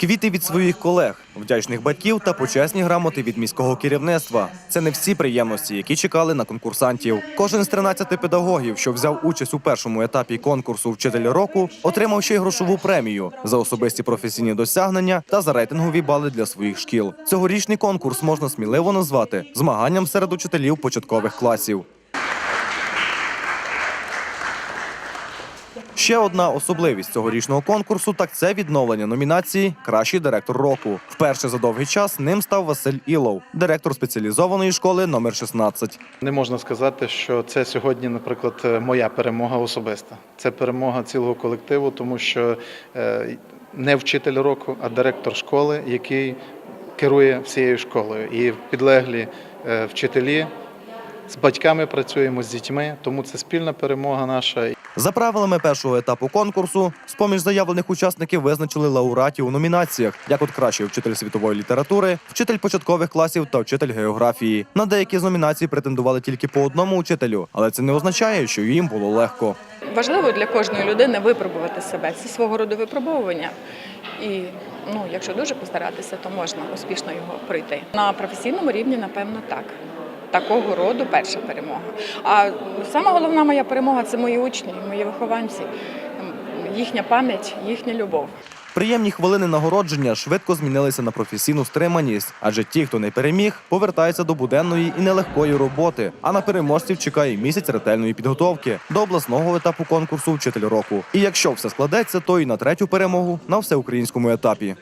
Квіти від своїх колег, вдячних батьків та почесні грамоти від міського керівництва. Це не всі приємності, які чекали на конкурсантів. Кожен з 13 педагогів, що взяв участь у першому етапі конкурсу Вчитель року, отримав ще й грошову премію за особисті професійні досягнення та за рейтингові бали для своїх шкіл. Цьогорічний конкурс можна сміливо назвати змаганням серед учителів початкових класів. Ще одна особливість цьогорічного конкурсу так це відновлення номінації Кращий директор року. Вперше за довгий час ним став Василь Ілов, директор спеціалізованої школи номер 16. Не можна сказати, що це сьогодні, наприклад, е, моя перемога особиста. Це перемога цілого колективу, тому що е, не вчитель року, а директор школи, який керує всією школою. І підлеглі е, вчителі з батьками працюємо з дітьми, тому це спільна перемога наша. За правилами першого етапу конкурсу, з поміж заявлених учасників визначили лауреатів у номінаціях, як от кращий вчитель світової літератури, вчитель початкових класів та вчитель географії. На деякі з номінацій претендували тільки по одному учителю, але це не означає, що їм було легко. Важливо для кожної людини випробувати себе. Це свого роду випробовування. І ну, якщо дуже постаратися, то можна успішно його пройти. На професійному рівні, напевно, так. Такого роду перша перемога. А сама головна моя перемога це мої учні, мої вихованці, їхня пам'ять, їхня любов. Приємні хвилини нагородження швидко змінилися на професійну стриманість, адже ті, хто не переміг, повертаються до буденної і нелегкої роботи. А на переможців чекає місяць ретельної підготовки до обласного етапу конкурсу Вчитель року. І якщо все складеться, то і на третю перемогу на всеукраїнському етапі.